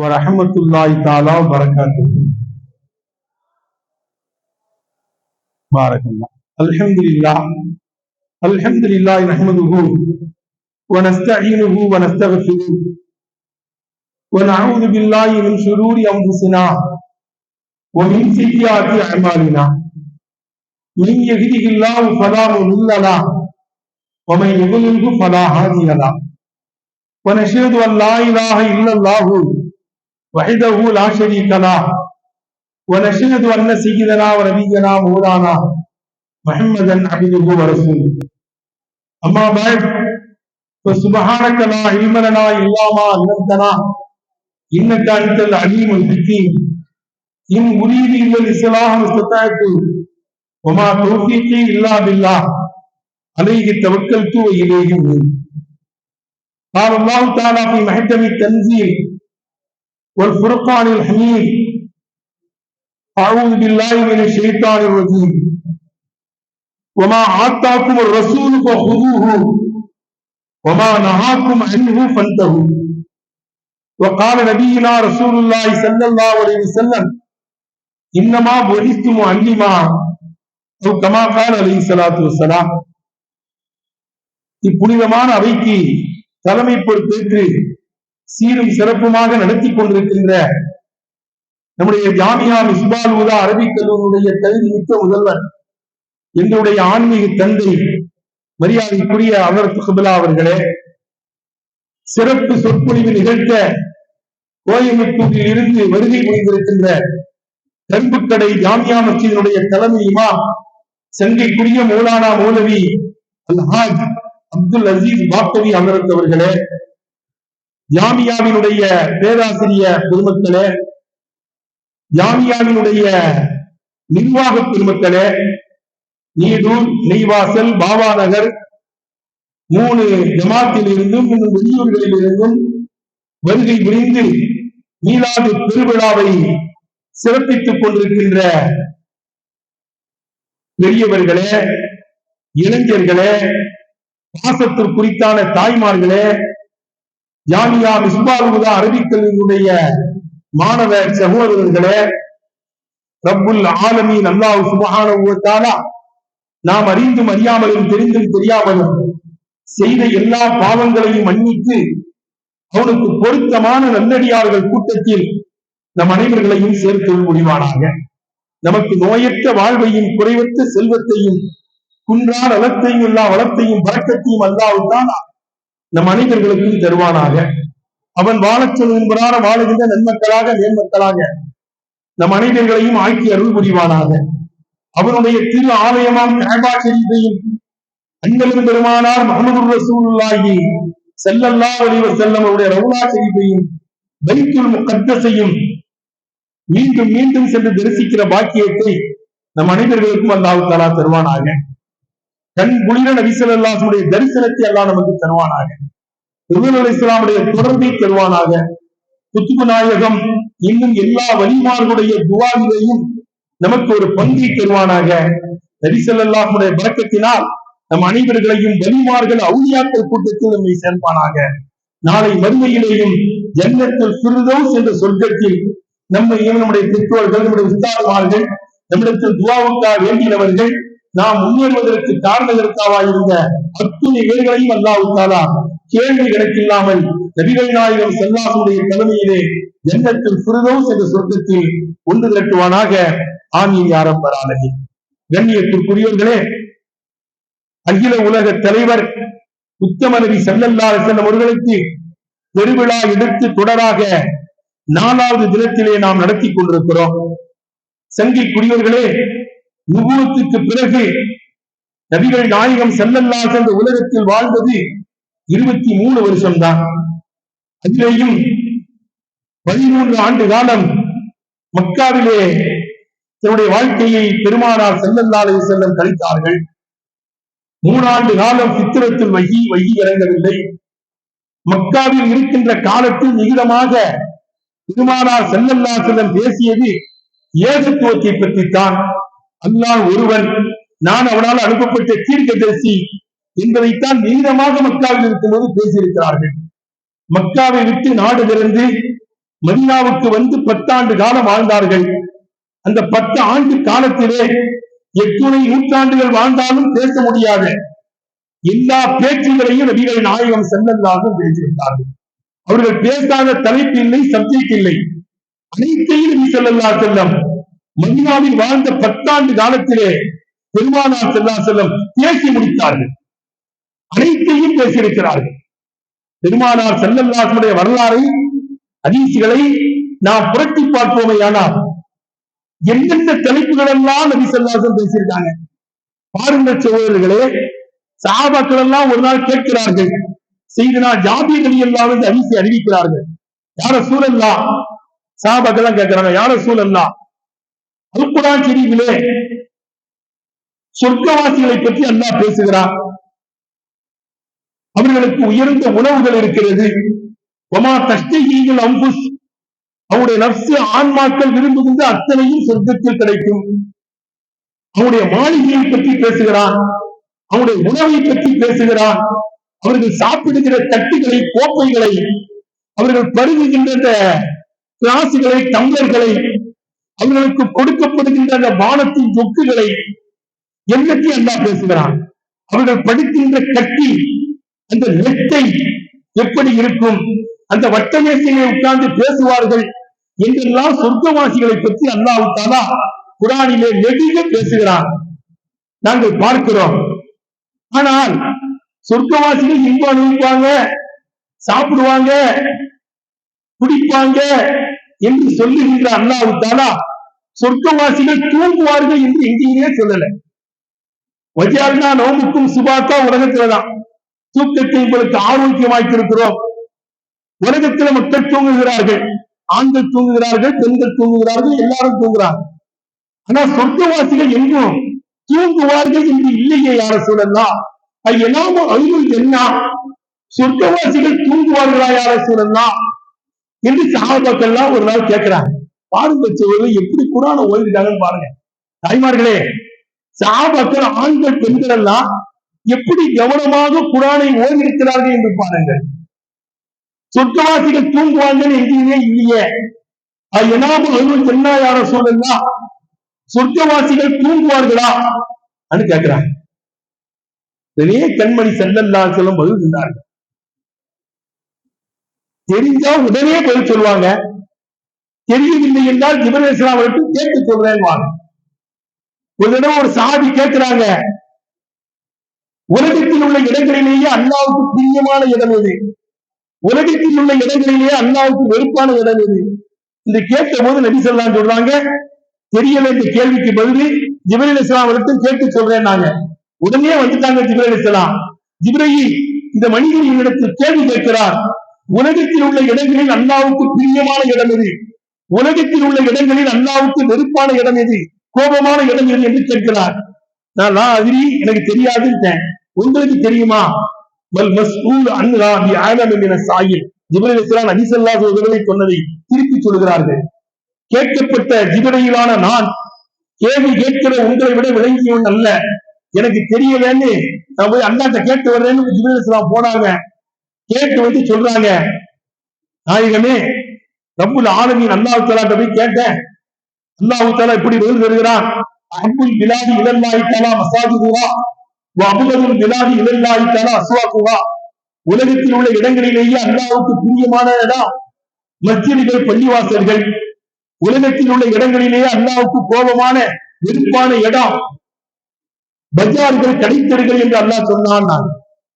ورحمة الله تعالى وبركاته بارك الله الحمد لله الحمد لله نحمده ونستعينه ونستغفره ونعوذ بالله من شرور أنفسنا ومن سيئات أعمالنا. من يهده الله فلا مضل له ومن يضلله فلا هادي له. ونشهد أن لا إله إلا الله وحده لا شريك له. ونشهد أن سيدنا ونبينا مولانا محمدا عبده ورسوله. أما بعد فسبحانك لا علم لنا إلا ما علمتنا إنك أنت العليم الحكيم. إن أريد إلا الإصلاح ما استطعت وما توفيقي إلا بالله. عليه توكلت وإليه قال الله تعالى في محكم التنزيل والفرقان الحميد أعوذ بالله من الشيطان الرجيم وما آتاكم الرسول فخذوه وما نهاكم عنه فانتهوا وقال نبينا رسول الله صلى الله عليه وسلم إنما بعثت معلما أو كما قال عليه الصلاة والسلام இப்புனிதமான அவைக்கு தலைமை பொறுப்பேற்று சீரும் சிறப்புமாக நடத்தி கொண்டிருக்கின்ற நம்முடைய ஜாமியா மிஸ்பால் உதா அரபிக் கல்லூரியுடைய தகுதி மிக்க முதல்வர் எங்களுடைய ஆன்மீக தந்தை மரியாதைக்குரிய அவர் சுபலா அவர்களே சிறப்பு சொற்பொழிவு நிகழ்த்த கோயம்புத்தூரில் இருந்து வருகை புரிந்திருக்கின்ற கரும்புக்கடை ஜாமியா மஸ்ஜிதினுடைய தலைமை இமாம் மூலானா மௌலானா மௌலவி அல்ஹாஜ் அப்துல் அசீஸ் பாக்கவி அமரத் அவர்களே ஜாமியாவினுடைய பேராசிரிய பெருமக்களே ஜாமியாவினுடைய நிர்வாக பெருமக்களே நீடூர் நெய்வாசல் பாபா நகர் மூணு ஜமாத்தில் இருந்தும் இன்னும் வெளியூர்களில் இருந்தும் வருகை புரிந்து மீளாது பெருவிழாவை சிறப்பித்துக் கொண்டிருக்கின்ற பெரியவர்களே இளைஞர்களே பாசத்திற்குறித்தான தாய்மார்களே ஜாமியா மிஸ்பாலுதா அரபிக்கல்வியினுடைய மாணவ சகோதரர்களே ரப்புல் ஆலமி அல்லாஹ் சுபஹானஹு நாம் அறிந்தும் அறியாமலும் தெரிந்தும் தெரியாமலும் செய்த எல்லா பாவங்களையும் மன்னித்து அவனுக்கு பொருத்தமான நல்லடியார்கள் கூட்டத்தில் நம் அனைவர்களையும் சேர்த்து முடிவானாக நமக்கு நோயற்ற வாழ்வையும் குறைவற்ற செல்வத்தையும் குன்றா நலத்தையும் எல்லா வளத்தையும் பழக்கத்தையும் அல்லாவுத்தான் இந்த அனைவர்களுக்கும் தருவானாக. அவன் வாழச் சொல்கின்றான வாழுகின்ற நன்மக்களாக நேர்மக்களாக நம் மனிதர்களையும் ஆக்கி அருள் புரிவானாக. அவனுடைய திரு ஆலயமாம் கேபா ஷெரீஃபையும் அண்ணலும் பெருமானார் மகமது ரசூலுல்லாஹி செல்லல்லா வலிவர் செல்லம் அவருடைய ரவுலா ஷெரீஃபையும் பைத்துல் முகத்தஸையும் மீண்டும் மீண்டும் சென்று தரிசிக்கிற பாக்கியத்தை நம் மனிதர்களுக்கும் அல்லாஹு தலா தருவானாக. கண் குளிர நபிசல்லாசுடைய தரிசனத்தை எல்லாம் நமக்கு தருவானாக. திருநெல் இஸ்லாமுடைய தொடர்பை தருவானாக. குத்துபு நாயகம் இன்னும் எல்லா வலிமார்களுடைய துவாவிலையும் நமக்கு ஒரு பங்கை தருவானாக. நபிசல்லாசுடைய பழக்கத்தினால் நம் அனைவர்களையும் வலிமார்கள் அவுளியாக்கள் கூட்டத்தில் நம்மை சேர்ப்பானாக. நாளை மறுமையிலேயும் ஜன்னத்தில் சுருதோஸ் என்ற சொர்க்கத்தில் நம்மையும் நம்முடைய பெற்றோர்கள் நம்முடைய உஸ்தாதுமார்கள் நம்மிடத்தில் துவாவுக்காக வேண்டியவர்கள் நாம் முன்னேறுவதற்கு காரணத்திற்காக இருந்த அத்துணை பேர்களையும் அல்லாவுத்தாலா கேள்வி கிடைக்கில்லாமல் நபிகள் நாயகம் செல்லாசுடைய தலைமையிலே எண்ணத்தில் சிறுதோஸ் என்ற சொர்க்கத்தில் ஒன்று திரட்டுவானாக. ஆமீன் ஆரம்பரானது கண்ணியத்திற்குரியவர்களே அகில உலக தலைவர் உத்தம நபி செல்லல்லா செல்லும் அவர்களுக்கு பெருவிழா எடுத்து தொடராக நாலாவது தினத்திலே நாம் நடத்தி கொண்டிருக்கிறோம். சங்கை குடியவர்களே நுபுவத்துக்கு பிறகு நபிகள் நாயகம் செல்லல்லாக சென்ற உலகத்தில் வாழ்ந்தது இருபத்தி மூணு வருஷம்தான். அதிலேயும் பதிமூன்று ஆண்டு காலம் மக்காவிலே தன்னுடைய வாழ்க்கையை பெருமானார் செல்லல்லாலே செல்லம் கழித்தார்கள் மூணாண்டு காலம் சித்திரத்தில் வகி வகி இறங்கவில்லை. மக்காவில் இருக்கின்ற காலத்தில் நிகிதமாக பெருமானார் செல்லல்லா செல்லம் பேசியது ஏகத்துவத்தை பற்றித்தான். அல்லாஹ் ஒருவன் நான் அவனால் அனுப்பப்பட்ட தீர்க்கதரிசி என்பதைத்தான் நீளமாக மக்காவில் இருக்கும்போது பேசியிருக்கிறார்கள். மக்காவை விட்டு நாடு திறந்து மதினாவுக்கு வந்து பத்தாண்டு காலம் வாழ்ந்தார்கள். அந்த பத்து ஆண்டு காலத்திலே எத்துணை நூற்றாண்டுகள் வாழ்ந்தாலும் பேச முடியாத எல்லா பேச்சுகளையும் நபிகள் நாயகம் செல்லல்லாக பேசியிருந்தார்கள். அவர்கள் பேசாத தலைப்பு இல்லை சப்ஜெக்ட் இல்லை. அனைத்தையும் நபி செல்லல்லா செல்லம் மதினாவில் வாழ்ந்த பத்தாண்டு காலத்திலே பெருமானார் செல்லா செல்லம் பேசி முடித்தார்கள். அனைத்தையும் பேசியிருக்கிறார்கள். பெருமானார் செல்லல்லாசனுடைய வரலாறை அதிசிகளை நாம் புரட்டி பார்ப்போமே ஆனால் எந்தெந்த தலைப்புகள் எல்லாம் நபி செல்லாசன் பேசியிருக்காங்க? பாருங்கள் சோழர்களே சாபாக்கள் எல்லாம் ஒரு நாள் கேட்கிறார்கள் செய்தனா ஜாதி நபி எல்லாம் வந்து அதிசி அறிவிக்கிறார்கள். யார சூழல்லா சாபாக்கள் எல்லாம் கேட்கிறாங்க யார சூழல்லா அல்குரான் செடிகளே சொர்க்கவாசிகளை பற்றி அல்லா பேசுகிறார் அவர்களுக்கு உயர்ந்த உணவுகள் இருக்கிறது. ஒமா தஷ்டீங்கள் அம்புஸ். அவருடைய நர்சு ஆன்மாக்கள் விரும்புகின்ற அத்தனையும் சொர்க்கத்தில் கிடைக்கும். அவருடைய மாளிகையை பற்றி பேசுகிறான். அவருடைய உணவை பற்றி பேசுகிறான். அவர்கள் சாப்பிடுகிற தட்டுகளை கோப்பைகளை அவர்கள் பருகுகின்ற கிளாசுகளை டம்ளர்களை அவர்களுக்கு கொடுக்கப்படுகின்ற அந்த வானத்தின் சொக்குகளை எல்லாத்தையும் அல்லா பேசுகிறான்? அவர்கள் படிக்கின்ற கட்டி அந்த நெட்டை எப்படி இருக்கும்? அந்த வட்டமேசையை உட்கார்ந்து பேசுவார்கள் என்றெல்லாம் சொர்க்கவாசிகளை பற்றி அல்லாஹு தாலா குரானிலே நெடுக பேசுகிறான். நாங்கள் பார்க்கிறோம். ஆனால் சொர்க்கவாசிகள் இன்பம் அனுபவிப்பாங்க சாப்பிடுவாங்க குடிப்பாங்க என்று சொல்லுகின்ற அல்லாஹு தாலா சொர்க்கவாசிகள் தூங்குவார்கள் என்று எங்கேயுமே சொல்லல. வஜால்னா நோமுக்கும் சுபாக்கா உலகத்துலதான் தூக்கத்தை உங்களுக்கு ஆரோக்கியமாக்கியிருக்கிறோம் உலகத்துல மக்கள் தூங்குகிறார்கள். ஆண்கள் தூங்குகிறார்கள் பெண்கள் தூங்குகிறார்கள் எல்லாரும் தூங்குறாங்க ஆனா சொர்க்கவாசிகள் எங்கும் தூங்குவார்கள் என்று இல்லையே யார சூழல்லாம் எனாம என்ன சொர்க்கவாசிகள் தூங்குவார்களா யார சூழல்லாம் என்று சகாபாக்கள்லாம் ஒரு நாள் கேட்கிறாங்க பாருங்க சோழர்கள் எப்படி குரான ஓதிட்டாங்கன்னு பாருங்க. தாய்மார்களே சகாபாக்கள் ஆண்கள் பெண்கள் எல்லாம் எப்படி கவனமாக குரானை ஓய்விருக்கிறார்கள் என்று பாருங்கள். சொர்க்கவாசிகள் தூங்குவாங்கன்னு எங்கேயுமே இல்லையே. எனாம அழுகுள் என்ன யார சூழல்லாம் சொர்க்கவாசிகள் தூங்குவார்களா? கேட்கிறாங்க நிறைய கண்மணி செல்லல்லா சொல்லும் பதில் இருந்தார்கள் தெரிஞ்சா உடனே பதில் சொல்லுவாங்க. தெரியவில்லை என்றால் ஜிபரேஸ்லாம் அவருக்கு கேட்டு சொல்றேன் ஒரு தடவை ஒரு சாதி கேட்கிறாங்க. உலகத்தில் உள்ள இடங்களிலேயே அண்ணாவுக்கு பிரியமான இடம் எது? உலகத்தில் உள்ள இடங்களிலேயே அண்ணாவுக்கு வெறுப்பான இடம் எது? இது கேட்ட போது நபி சொல்லாம் சொல்றாங்க தெரியல இந்த கேள்விக்கு பதில் ஜிபரேல் இஸ்லாம் அவருக்கு கேட்டு சொல்றேன் நாங்க உடனே வந்துட்டாங்க ஜிப்ரேல் இஸ்லாம் ஜிப்ரஹி இந்த மனிதன் இடத்தில் கேள்வி கேட்கிறார். உலகத்தில் உள்ள இடங்களில் அண்ணாவுக்கு பிரியமான இடம் எது? உலகத்தில் உள்ள இடங்களில் அண்ணாவுக்கு நெருப்பான இடம் எது? கோபமான இடம் எது என்று கேட்கிறார். நான் அதிரி எனக்கு தெரியாதுன்னு உங்களுக்கு தெரியுமா? மல் மஸ்ஊல் அன்ஹா பி ஆலம் என சாயில் ஜிப்ரீல் இஸ்லாம் நபிசல்லாஹு சொன்னதை திருப்பி சொல்கிறார்கள் கேட்கப்பட்ட ஜிப்ரீலான நான் கேள்வி கேட்கிற உங்களை விட விளங்கியவன் அல்ல. எனக்கு தெரியலன்னு நான் போய் அண்ணாட்ட கேட்டு வர்றேன்னு ஜிபிரேஸ்லாம் போனாங்க. கேட்டு வந்து சொல்றாங்க. நாயகமே ரப்புல் ஆலமின் அல்லாஹு தலாட்ட போய் கேட்டேன். அல்லாஹு தலா இப்படி பதில் தருகிறான். அபுல் பிலாதி இலல்லாஹி தலா மசாஜிதுவா அபுதல் பிலாதி இலல்லாஹி தலா அசுவாக்குவா உலகத்தில் உள்ள இடங்களிலேயே அல்லாவுக்கு பிரியமான இடம் மஸ்ஜிதுகள் பள்ளிவாசல்கள். உலகத்தில் உள்ள இடங்களிலேயே அல்லாவுக்கு கோபமான வெறுப்பான இடம். பஜார்கள் கடைத்தெருகள் என்று அல்லாஹ் சொன்னான். நான்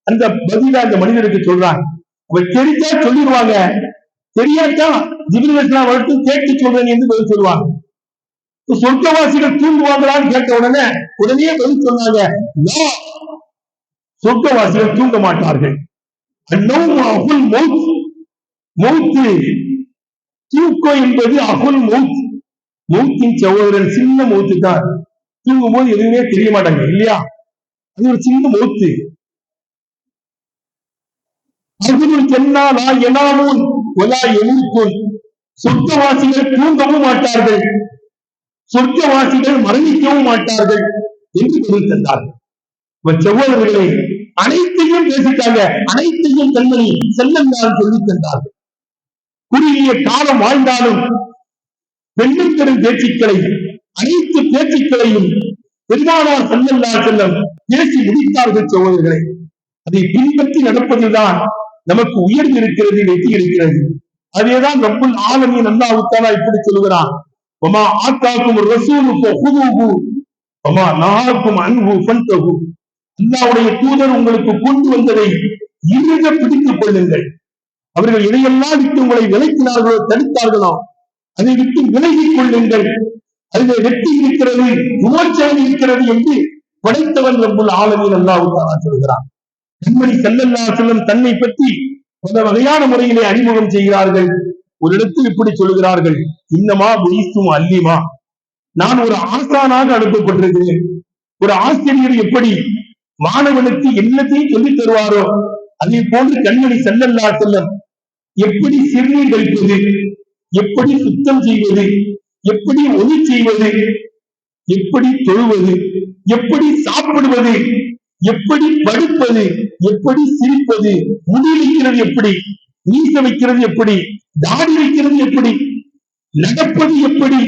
அந்த பதில அந்த மனிதனுக்கு சொல்றாங்க. அவர் தெரிஞ்சா சொல்லிடுவாங்க. தெரியாட்டா ஜிபிரேஸ்லாம் வரட்டும் கேட்டு சொல்றேன் என்று பதில் சொல்லுவாங்க. சொர்க்கவாசிகள் தூங்குவாங்களான்னு கேட்ட உடனே உடனே பதில் சொன்னாங்க. சொர்க்கவாசிகள் தூங்க மாட்டார்கள். அகுல் மௌத். மௌத்து. தூக்கம் என்பது அகுல் மௌத். மௌத்தின் சகோதரன் சின்ன மௌத்து தான் தூங்கும் போது எதுவுமே தெரிய மாட்டாங்க இல்லையா? அது ஒரு சின்ன மூத்து. சொர்க்கவாசிகள் தூங்கவும் மாட்டார்கள். சொர்க்கவாசிகள் மரணிக்கவும் மாட்டார்கள் என்று பொருள் தந்தார்கள் சகோதரர்களை அனைத்தையும் பேசிட்டாங்க அனைத்தையும் கண்மணி செல்லம் சொல்லி தந்தார்கள் குறுகிய காலம் வாழ்ந்தாலும் பெண்ணும் பெரும் பேச்சுக்களை அனைத்து பேச்சுக்களையும் பெருமானார் செல்லல்லா செல்லம் பேசி முடித்தார்கள் சகோதரர்களை அதை பின்பற்றி நடப்பதுதான் நமக்கு உயர்ந்து இருக்கிறது வெற்றி இருக்கிறது. அதேதான் ரப்புல் ஆலமின் அல்லாஹுத்தாலா இப்படி சொல்லுகிறான். ஒமா ஆத்தாக்கும் ரசூலுக்கு ஹுதூஹு ஒமா நஹாக்கும் அன்ஹு ஃபன்தஹு. அல்லாஹ்வுடைய தூதர் உங்களுக்கு கொண்டு வந்ததை இறுக பிடித்துக் கொள்ளுங்கள். அவர்கள் இடையெல்லாம் விட்டு உங்களை விலக்கினார்களோ தடுத்தார்களோ அதை விட்டு விலகிக் கொள்ளுங்கள். அதில் வெற்றி இருக்கிறது விமோச்சனை இருக்கிறது என்று படைத்தவன் ரப்புல் ஆலமின் அல்லாஹுத்தாலா சொல்கிறான். கண்மணி செல்லல்லா செல்லும் தன்னை பற்றி பல வகையான முறையிலே அறிமுகம் செய்கிறார்கள். ஒரு இடத்தில் இப்படி சொல்கிறார்கள். இன்னமா புயிஸ்தும் அல்லிமா. நான் ஒரு ஆசானாக அனுப்பப்பட்டிருக்கிறேன். ஒரு ஆசிரியர் எப்படி மாணவனுக்கு என்னத்தையும் சொல்லித் தருவாரோ அதே போன்று கண்மணி செல்லல்லா செல்லம் எப்படி சிறுநீர் கழிப்பது எப்படி சுத்தம் செய்வது எப்படி ஒளி செய்வது எப்படி தொழுவது எப்படி சாப்பிடுவது எப்படி படுப்பது எப்படி சிரிப்பது முடி வைக்கிறது எப்படி மீச வைக்கிறது எப்படி தாடி வைக்கிறது எப்படி நடப்பது எப்படி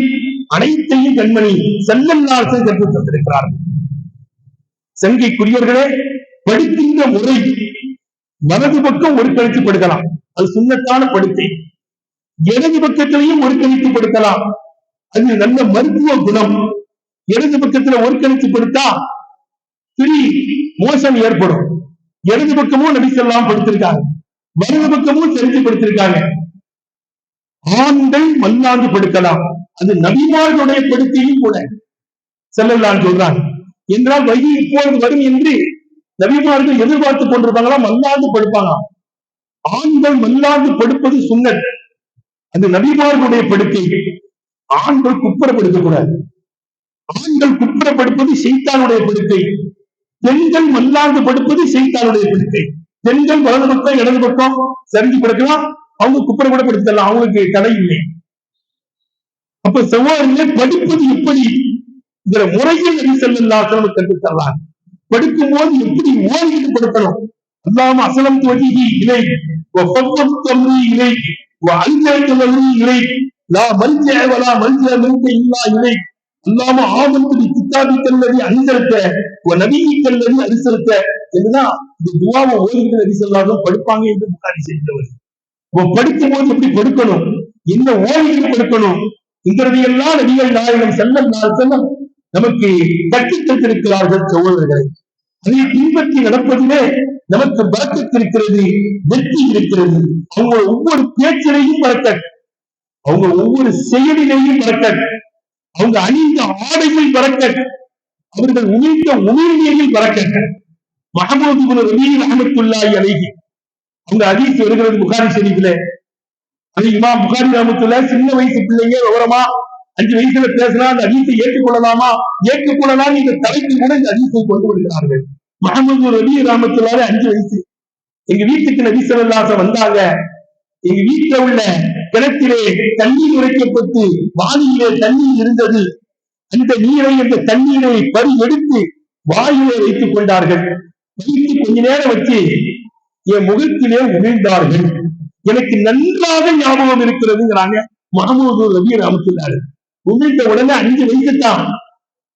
அனைத்தையும் கண்மணி செல்லல்லாசன் கற்றுத் தந்திருக்கிறார். சங்கைக்குரியவர்களே படுக்கின்ற முறை வலது பக்கம் ஒரு கழித்து படுக்கலாம் அது சுண்ணத்தான படுக்கை. இடது பக்கத்திலையும் ஒரு கழித்து படுக்கலாம் அது நல்ல மருத்துவ குணம். இடது பக்கத்துல ஒரு கழித்து படுத்தா திரி மோசம் ஏற்படும். இடது பக்கமும் நபிசல்லாம் படுத்திருக்காங்க வலது பக்கமும் செஞ்சு படுத்திருக்காங்க ஆண்கள் மல்லாந்து படுக்கலாம். அது நபிமார்களுடைய படுக்கையும் கூட. செல்லலாம் சொல்றாங்க. என்றால் வகி இப்பொழுது வரும் என்று நபிமார்கள் எதிர்பார்த்துக் கொண்டிருப்பாங்களா? மல்லாந்து படுப்பாங்க ஆண்கள் மல்லாந்து படுப்பது சுண்ணத். அது நபிமார்களுடைய படுக்கை. ஆண்கள் குப்புறப்படுத்தக்கூடாது ஆண்கள் குப்புறப்படுப்பது செய்தானுடைய படுக்கை. பெண்கள் மல்லாந்து படுப்பது செய்தாளுடைய படுக்கை. பெண்கள் வலது பக்கம் இடது பக்கம் சரிஞ்சு படுக்கலாம். அவங்க குப்பரை கூட படுத்தலாம் அவங்களுக்கு தடை இல்லை. அப்ப செவ்வாயிலே படிப்பது எப்படி? இந்த முறையில் நபி செல்லாசலம் கற்றுத் தரலாம் படிக்கும் போது எப்படி ஓய்வு படுத்தணும் அல்லாம அசலம் துவகி இலை. தம்பி இலை. அல்ஜி இலை. லா மல்ஜ வலா மல்ஜ மின்க இல்லா இலை. அல்லாம ஆமத்து கித்தாபி கல்லதி அஞ்சலுக்க நபியை கல்லதி அரிசலுக்க என்றுதான் இந்த துவாவை ஓடிக்கிட்டு நபி சொல்லாதும் படுப்பாங்க என்று முன்னாடி செய்தவர். இப்போ படிக்கும் போது எப்படி படுக்கணும்? என்ன ஓடிட்டு படுக்கணும்? எல்லாம் நபிகள் நாயகம் செல்லம் நாள் செல்லம் நமக்கு கட்டி தந்திருக்கிறார்கள் சகோதரர்களை. அதை பின்பற்றி நடப்பதிலே நமக்கு பறக்கத்து இருக்கிறது வெற்றி இருக்கிறது. அவங்க ஒவ்வொரு பேச்சிலையும் பறக்க அவங்க ஒவ்வொரு செயலிலேயும் பறக்க அவங்க அணிந்த ஆடையில் பறக்க அவர்கள் உமிழ்ந்த உமிழ்நீரில் பறக்க மகமூது ரபீல் அஹமத்துல்லாஹி அழகி அவங்க அதிர்ச்சி வருகிறது புகாரி ஷெரீஃப்ல. அது இமாம் புகாரி கிராமத்துல சின்ன வயசு பிள்ளைங்க விவரமா அஞ்சு வயசுல பேசினா அந்த அதீஸை ஏற்றுக்கொள்ளலாமா? ஏற்றுக்கொள்ளலாம் இந்த தலைக்கு கூட இந்த அதீஸை கொண்டு வருகிறார்கள். மகமது ரவி ராமத்துல்லாவே அஞ்சு வயசு. எங்க வீட்டுக்கு நபி ஸல்லல்லாஹு வந்தாங்க. எங்க வீட்டுல உள்ள கிணத்திலே தண்ணீர் உரைக்கப்பட்டு வாயிலே தண்ணீர் இருந்தது. அந்த நீரை அந்த தண்ணீரை பறி எடுத்து வாயிலே வைத்துக் கொண்டார்கள். வைத்து கொஞ்ச நேரம் வச்சு என் முகத்திலே உமிழ்ந்தார்கள். எனக்கு நன்றாக ஞாபகம் இருக்கிறதுங்கிறாங்க மஹமூது ரவி ராமத்துல்லாரு உமிழ்ந்த உடனே அஞ்சு வயசுதான்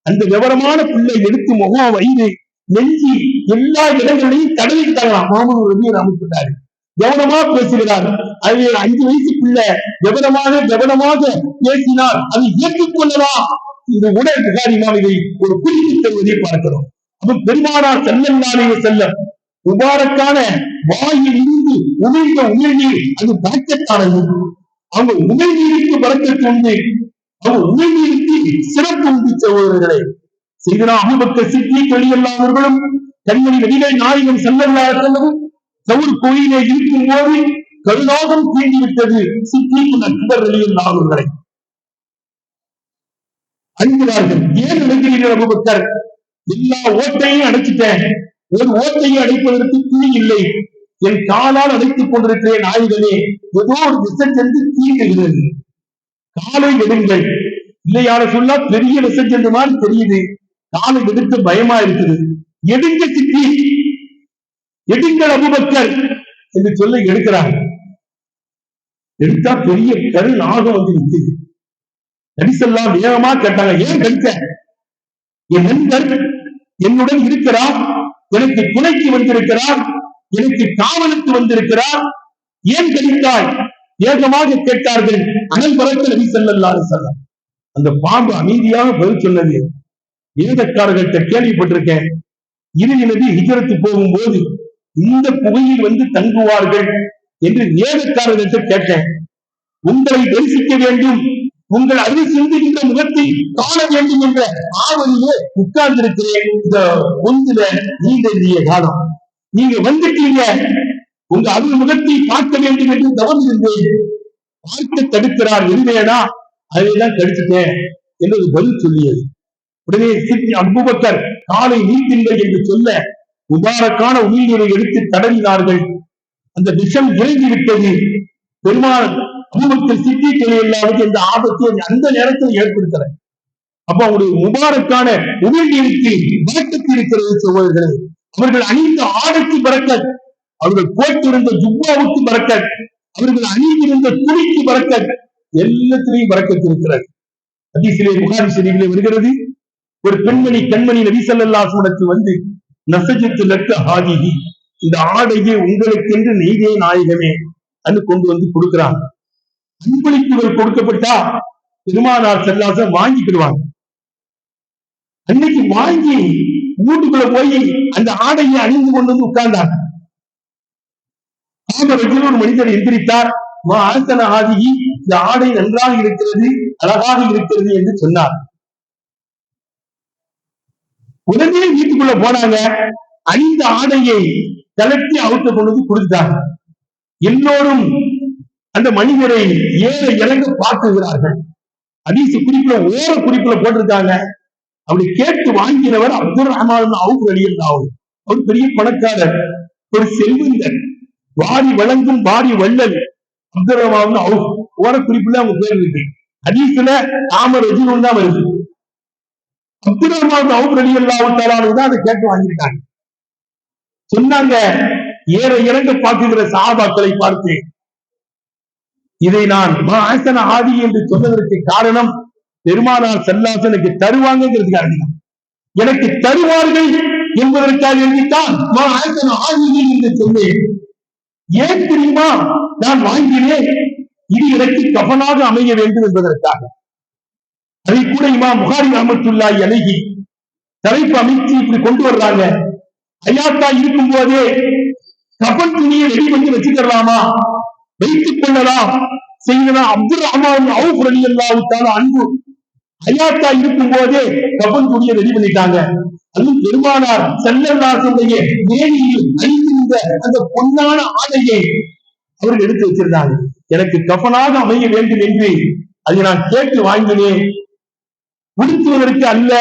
அந்த விவரமான பிள்ளை எடுத்து முகம் வயிறு நெஞ்சி எல்லா இடங்களையும் தடவிட்டாங்களாம் மாமனூர் ரவி ராமத்துல்லாரு கவனமா பேசுகிறார் அது அஞ்சு வயசுக்குள்ள கவனமாக கவனமாக பேசினால் அது ஏற்றுக்கொள்ளலாம் இது உடல் புகாரி மாளிகை ஒரு குறிப்பிட்ட தருவதை பார்க்கிறோம். அப்ப பெருமானார் செல்லல்லாலே செல்லம். முபாரக்கான வாயில் இருந்து உமிழ்ந்த உமிழ்நீர் அது பறக்கத்தானது அவங்க உமிழ்நீருக்கு பறக்கத்து உண்டு அவங்க உமிழ்நீருக்கு சிறப்பு உண்டு சகோதரர்களே. செய்தனா அபுபக்கர் சித்தி தொழிலாளர்களும் கண்மணி நபிகள் நாயகம் செல்லல்லா செல்லவும் தவறு கோயிலே இருக்கும் போது கருணாகம் தீண்டிவிட்டது. சித்திக்கு நட்பர் வெளியில்லாதவர்களை அறிகிறார்கள் ஏன் நினைக்கிறீர்கள் அபுபக்கர்? எல்லா ஓட்டையும் அடைச்சிட்டேன். ஒரு ஓட்டையும் அடைப்பதற்கு துணி இல்லை. என் காலால் அடைத்துக் கொண்டிருக்கிறேன் ஆயுதமே ஏதோ ஒரு திசை சென்று தீண்டுகிறது காலை எடுங்கள். இல்லையான சொன்னா பெரிய விசை சென்ற மாதிரி தெரியுது. காலை எடுத்து பயமா இருக்குது எடுங்க சித்தி. எடுங்கள் அபுபக்கர்? என்று சொல்லி எடுக்கிறார். எடுத்தா பெரிய கரு நாகம் வந்து நிக்குது. நபிசல்லாம் வேகமா கேட்டாங்க ஏன் கடித்த? என் நண்பர் என்னுடன் இருக்கிறார் எனக்கு துணைக்கு வந்திருக்கிறார் எனக்கு காவலுக்கு வந்திருக்கிறார். ஏன் கடித்தாய்? வேகமாக கேட்டார்கள் அனல் பறக்க நபி ஸல்லல்லாஹு அலைஹி அந்த பாம்பு அமைதியாக பதில் சொன்னது. வேதக்காரர்கள்ட்ட கேள்விப்பட்டிருக்கேன். இறுதி நபி ஹிஜரத்து போகும்போது இந்த புகையில் வந்து தங்குவார்கள் என்று வேதக்காரர்கள்ட்ட கேட்டேன். உங்களை தரிசிக்க வேண்டும் உங்கள் அறிவு சிந்திக்கின்ற முகத்தை காண வேண்டும் என்ற ஆவலிலே உட்கார்ந்திருக்கிறேன். இந்த ஒன்றுல நீண்ட நெடிய காலம். நீங்க வந்துட்டீங்க உங்க அறிவு முகத்தை பார்க்க வேண்டும் என்று தவம் பார்க்க தடுக்கிறார் இருந்தேனா அதையெல்லாம் தடுத்துட்டேன் என்று பதில் சொல்லியது. உடனே சித்தி அபுபக்கர் காலை நீட்டில்லை என்று சொல்ல முபாரக்கான உமிழ்நீரை எடுத்து தடவினார்கள். அந்த விஷம் இறங்கி விட்டது. பெருமாள் அபுபக்கர் சித்தி இல்லாமல் இந்த ஆபத்தை அந்த நேரத்தில் ஏற்படுத்தல. அப்ப அவருடைய முபாரக்கான உமிழ்நீருக்கு விளக்கத்தில் இருக்கிறது சகோதரர்களே. அவர்கள் அணிந்த ஆடைக்கு பறக்க அவர்கள் போட்டிருந்த ஜுப்பாவுக்கு பறக்க அவர்கள் அணிந்திருந்த துணிக்கு பறக்க எல்லாத்திலையும் பறக்கத்து இருக்கிறது ஹதீஸிலே புகாரி ஷெரீஃபிலே வருகிறது. ஒரு பெண்மணி கண்மணி நபி ஸல்லல்லாஹு வந்து நசஜத்து லக்க ஹாதிஹி. இந்த ஆடையை உங்களுக்கென்று நெய்தே நாயகமே அன்னு கொண்டு வந்து கொடுக்கிறாங்க. அன்பளிப்புகள் கொடுக்கப்பட்டா பெருமானார் செல்லாச வாங்கிக்கிடுவாங்க. அன்னைக்கு வாங்கி வீட்டுக்குள்ள போய் அந்த ஆடையை அணிந்து கொண்டு வந்து உட்கார்ந்தாங்க. காமரத்தில் ஒரு மனிதர் எந்திரித்தார். மா ஆசன ஆதிகி இந்த ஆடை நன்றாக இருக்கிறது அழகாக இருக்கிறது என்று சொன்னார். உடனே வீட்டுக்குள்ள போனாங்க. அணிந்த ஆடையை கலட்டி அவுத்த கொண்டு வந்து கொடுத்தாங்க எல்லோரும் அந்த மனிதரை ஏற இறங்க பார்க்குகிறார்கள் அதீச குறிப்புல ஓர குறிப்புல போட்டிருக்காங்க. அப்படி கேட்டு வாங்கினவர் அப்துல் ரஹ்மான் அவுப் வெளியிருந்தாவும் அவர் பெரிய பணக்காரர் ஒரு செல்வந்தர் வாரி வழங்கும் வாரி வள்ளல். அப்துல் ரஹ்மான் அவுக் ஓர குறிப்புல அவங்க பேர் இருக்கு. அதீசுல ஆமர் ரஜினு தான் வருது. அப்துல் அவுட் அவுப் அலி தான் அதை கேட்டு வாங்கியிருக்காங்க சொன்னாங்க ஏற இறங்க பார்க்குகிற சாபாக்களை பார்த்து இதை நான் மா ஆசன ஆதி என்று சொன்னதற்கு காரணம் பெருமானார் செல்லாசனுக்கு தருவாங்கிறதுக்காக எனக்கு தருவார்கள் என்பதற்காக எழுதித்தான் மா ஆசன ஆதி என்று சொன்னேன். ஏன் தெரியுமா? நான் வாங்கினேன். இது எனக்கு கவனாக அமைய வேண்டும் என்பதற்காக. அதை கூட இமா முகாரி அஹமத்துல்லாஹி அழகி தலைப்பு அமைச்சு இப்படி கொண்டு வர்றாங்க. ஐயாத்தா இருக்கும் போதே கபன் துணியை ரெடி பண்ணி வச்சுக்கலாமா? வைத்துக் கொள்ளலாம். செய்யலாம் அப்துல் ரஹ்மான் அவுஃப் ரலி அல்லாவுக்கான அன்பு. ஐயாத்தா இருக்கும் போதே கபன் துணியை ரெடி பண்ணிட்டாங்க. அதுவும் பெருமானார் செல்லல்லாசுடைய மேனியில் அணிந்திருந்த அந்த பொன்னான ஆடையை அவர்கள் எடுத்து வச்சிருந்தாங்க. எனக்கு கபனாக அமைய வேண்டும் என்று அதை நான் கேட்டு வாங்கினேன். உடுத்துவதற்கு அல்ல.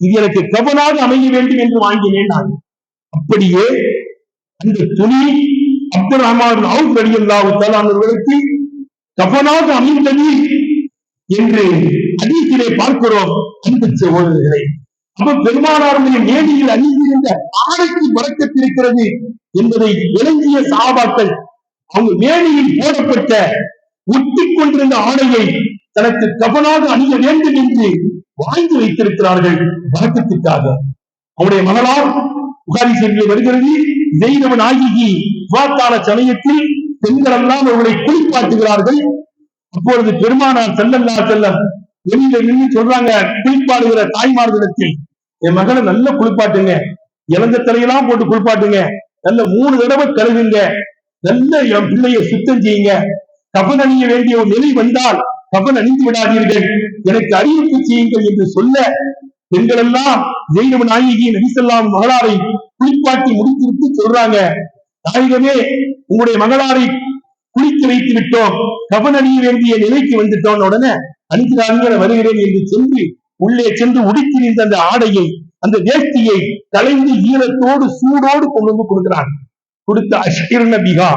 இது எனக்கு கவனாக அமைய வேண்டும் என்று வாங்கினேன் நான். அப்படியே அந்த துணி அப்துல் ரஹ்மான் அவுப் ரலியல்லாஹு தஆலா கவனாக அமைந்தது என்று அதிகத்திலே பார்க்கிறோம். அந்த சகோதரர்களை அப்ப பெருமானாருடைய மேனியில் அணிந்திருந்த ஆடைக்கு பறக்கத்திருக்கிறது என்பதை விளங்கிய சாபாக்கள் அவங்க மேடையில் போடப்பட்ட ஒட்டி கொண்டிருந்த ஆடையை தனக்கு கவனாக அணிய வேண்டும் என்று வாய்ந்து வைத்திருக்கிறார்கள் வழக்கத்திற்காக அவருடைய மகளால் புகாரி சென்று வருகிறது. ஜெயினவ நாயகி விவாத்தான சமயத்தில் பெண்கள் எல்லாம் அவர்களை குளிப்பாட்டுகிறார்கள். அப்பொழுது பெருமானார் செல்லல்லா செல்லம் வெளியில நின்று சொல்றாங்க குளிப்பாடுகிற தாய்மார்களிடத்தில் என் மகளை நல்ல குளிப்பாட்டுங்க. இழந்த தலையெல்லாம் போட்டு குளிப்பாட்டுங்க. நல்ல மூணு தடவை கழுகுங்க நல்ல என் பிள்ளைய சுத்தம் செய்யுங்க. கபதணிய வேண்டிய ஒரு நிலை வந்தால் கபன் அணிந்து விடாதீர்கள். எனக்கு அறிவிப்பு செய்யுங்கள் என்று சொல்ல பெண்கள் எல்லாம் ஜெயினவ நாயகி நபிசல்லாம் மகளாரை குளிப்பாட்டி முடித்து விட்டு சொல்றாங்க. நாயகமே உங்களுடைய மகளாரை குளித்து வைத்து விட்டோம். கபன் அணிய வேண்டிய நிலைக்கு வந்துட்டோம். உடனே அணிக்கிறாங்க வருகிறேன் என்று சென்று உள்ளே சென்று உடுத்திருந்த அந்த ஆடையை அந்த வேஷ்டியை கலைந்து ஈரத்தோடு சூடோடு கொண்டு வந்து கொடுக்கிறான் கொடுத்த அஷ்கிர் நபிகா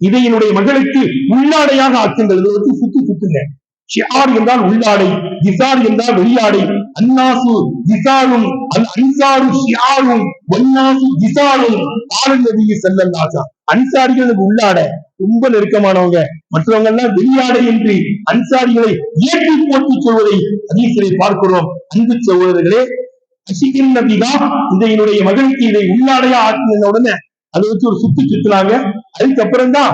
இதை என்னுடைய மகளுக்கு உள்ளாடையாக ஆக்குங்கள் சுத்தி சுத்துங்க ஷியார் என்றால் உள்ளாடை ஜிசார் என்றால் வெளியாடை. அன்னாசு ஜிசாரும் அல் அன்சாரு ஷியாரும் திசாலும் ஜிசாரும் காலன் நபியை செல்லல்லாசா அன்சாரிகள் உள்ளாடை ரொம்ப நெருக்கமானவங்க. மற்றவங்க எல்லாம் வெளியாடை என்று அன்சாரிகளை ஏற்றி போட்டி சொல்வதை அதீசரை பார்க்கிறோம். அன்பு சகோதரர்களே அசிகின் நபிகா இந்த என்னுடைய மகனுக்கு இதை உள்ளாடையா ஆக்கின உடனே அதை வச்சு ஒரு சுத்தி சுத்தினாங்க அதுக்கப்புறம் தான்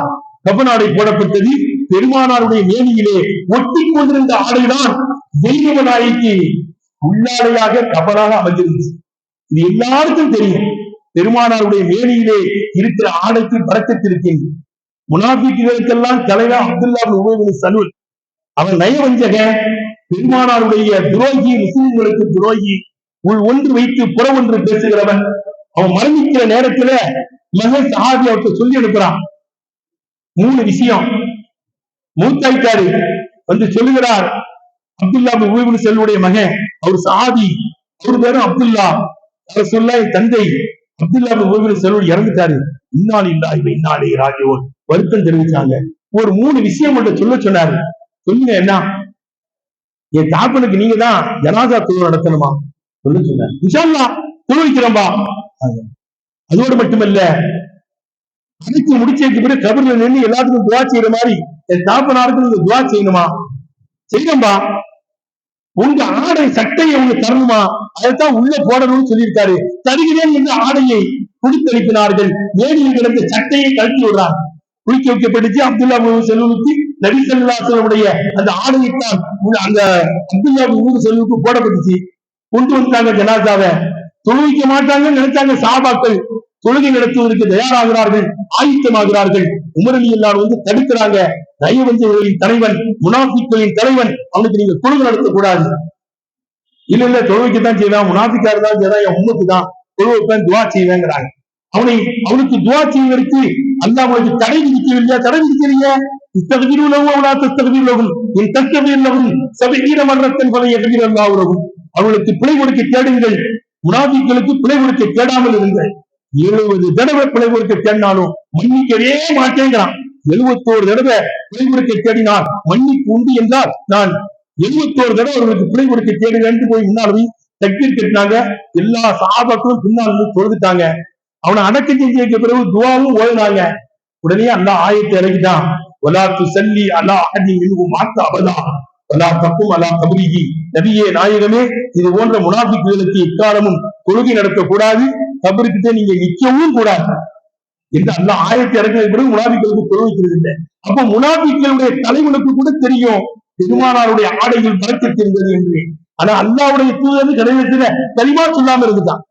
கபநாடை போடப்பட்டது. பெருமானாருடைய மேனியிலே ஒட்டி கொண்டிருந்த ஆடைதான் தெய்வ நாய்க்கு உள்ளாடையாக கபலாக அமைஞ்சிருந்துச்சு இது எல்லாருக்கும் தெரியும். பெருமானாருடைய மேனியிலே இருக்கிற ஆடைக்கு பறக்கத்திருக்கின்ற முனாபிக்குகளுக்கெல்லாம் தலைவா அப்துல்லா உபயோக சலுல். அவன் நயவஞ்சக பெருமானாருடைய துரோகி முஸ்லிம்களுக்கு துரோகி உள் ஒன்று வைத்து புற ஒன்று பேசுகிறவன். அவன் மரணிக்கிற நேரத்துல மகன் சஹாபி அவருக்கு சொல்லி அனுப்புறான். மூணு விஷயம். மூத்தாய்க்காரு வந்து சொல்லுகிறார் அப்துல்லா உபயோக செல்வடைய மகன் அவர் சாதி அவர் பேரும் அப்துல்லா. அவர் சொல்ல என் தந்தை அப்துல்லா உபயோக செல்வன் இறந்துட்டாரு. இந்நாள் இல்லா இவ இந்நாளே ராஜோன் வருத்தம் தெரிவிச்சாங்க. ஒரு மூணு விஷயம் மட்டும் சொல்ல சொன்னாரு. சொல்லுங்க என்ன? என் தாப்பனுக்கு நீங்க தான் ஜனாதா குழு நடத்தணுமா? சொல்ல சொன்னார். இன்ஷால்லா வைக்கிறோம்பா அதோடு மட்டுமல்ல அனைத்து முடிச்சதுக்கு பிறகு கபர்ல நின்று எல்லாத்துக்கும் துவா செய்யற மாதிரி என் தாப்பனாருக்கு நீங்க துவா செய்யணுமா? செய்யணும்பா. உங்க ஆடை சட்டையை உங்க தரணுமா? அதைத்தான் உள்ள போடணும்னு சொல்லியிருக்காரு. தருகிறேன் என்று ஆடையை குடித்தளிப்பினார்கள். மேடியில் கிடந்த சட்டையை கழட்டி விடுறார். குளிக்க வைக்கப்பட்டுச்சு. அப்துல்லா செல்வனுக்கு நபி செல்லாசனுடைய அந்த ஆடையைத்தான் அந்த அப்துல்லா செல்வனுக்கு போடப்பட்டுச்சு. கொண்டு வந்தாங்க ஜனாதாவை தொழுவிக்க மாட்டாங்கன்னு நினைச்சாங்க சாபாக்கள். தொழுகை நடத்துவதற்கு தயாராகிறார்கள் ஆயுத்தமாகிறார்கள் உமரணி எல்லாரும் வந்து தடுக்கிறாங்க. தயவஞ்சவர்களின் தலைவன் முனாஃபிக்களின் தலைவன் அவனுக்கு நீங்க தொழுகை நடத்தக்கூடாது. இல்ல இல்ல தொழுவைக்கு தான் செய்வேன் முனாஃபிக்கா இருந்தாலும் செய்வேன் என் உண்மைக்கு தான். தொழுவைப்பேன் துவா செய்வேங்கிறாங்க. அவனை அவனுக்கு துவா செய்வதற்கு அல்ல அவனுக்கு தடை விதிக்கவில்லையா? தடை விதிக்கிறீங்க இத்தகுதியுள்ளவும் அவனா தகுதியுள்ளவும் என் தக்கவியல்லவும் சபையீர மன்றத்தின் பல எதிரல்லாவுறவும் அவர்களுக்கு பிழை கொடுக்க தேடுங்கள். முனாபிக்களுக்கு பிழை கொடுக்க தேடாமல் இருங்கள். எழுபது தடவை பிழை கொடுக்க தேடினாலும் மன்னிக்கவே மாட்டேங்கிறான். எழுபத்தோரு தடவை பிழை கொடுக்க தேடினால் மன்னிப்பு உண்டு என்றால் நான் எழுபத்தோரு தடவை அவர்களுக்கு பிழை கொடுக்க தேடுகிறேன் போய் முன்னாலும் தக்கீர் கட்டினாங்க எல்லா சாபக்களும் பின்னால் வந்து தொழுதுட்டாங்க. அவனை அடக்க செஞ்சதுக்கு பிறகு துவாவும் ஓடினாங்க உடனே அந்த ஆயத்தை இறங்கிட்டான் ஒலாத்து சல்லி அல்லா அடி மிகவும் மாத்த அவதா வலா தப்பும் அலா கபரிகி நபியே நாயகமே இது போன்ற முனாபிக்குகளுக்கு இக்காலமும் கொள்கை நடத்தக்கூடாது கபருக்கிட்ட நீங்க நிற்கவும் கூடாது. என்று அல்ல ஆயிரத்தி இறங்கின பிறகு முனாபிக்களுக்கு தெரிவிக்கிறது இல்லை. அப்ப முனாபிக்களுடைய தலைவனுக்கு கூட தெரியும் பெருமானாருடைய ஆடைகள் பறக்கத்திருந்தது என்று. ஆனா அல்லாவுடைய தூதர் கிடையாது தெளிவா சொல்லாம இருந்துதான்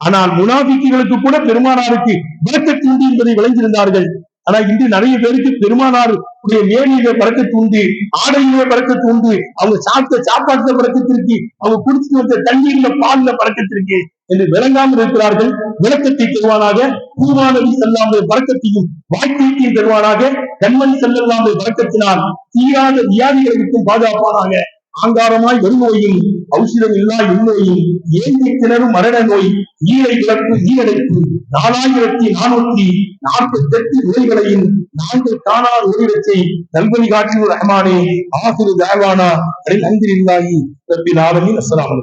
ஆனால் முனாபிக்குகளுக்கு கூட பெருமானாருக்கு விளக்கத்து தூண்டி என்பதை விளைந்திருந்தார்கள் ஆனா இன்று நிறைய பேருக்கு பெருமானார் மேனியில பறக்க தூண்டு ஆடையிலே பறக்க தூண்டு அவங்க சாப்பிட்ட சாப்பாட்டுல பறக்கத்திற்கு அவங்க குடிச்சு வந்த தண்ணீர்ல பால்ல பறக்கத்திற்கு என்று விளங்காமல் இருக்கிறார்கள். விளக்கத்தை தருவானாக பூமானவி செல்லாமல் பறக்கத்தையும் வாழ்க்கையையும் தருவானாக கண்மணி செல்லாமல் பறக்கத்தினால் தீராத வியாதிகளை விட்டும் பாதுகாப்பானாக ஆங்காரமாய் வருநோயும் ஔஷதம் இல்லா இந்நோயும் ஏந்தி திணறும் மரண நோய் ஈரை இழப்பு ஈரடைப்பு நாலாயிரத்தி நானூத்தி நாற்பத்தி எட்டு நோய்களையும் நான்கு தானா ஒளிரச்சை நல்வழி காட்டின் ரஹமானே ஆசிரு தேவானா அடில் அந்திரில்லாயி ரப்பி ஆலமின். அஸ்ஸலாமு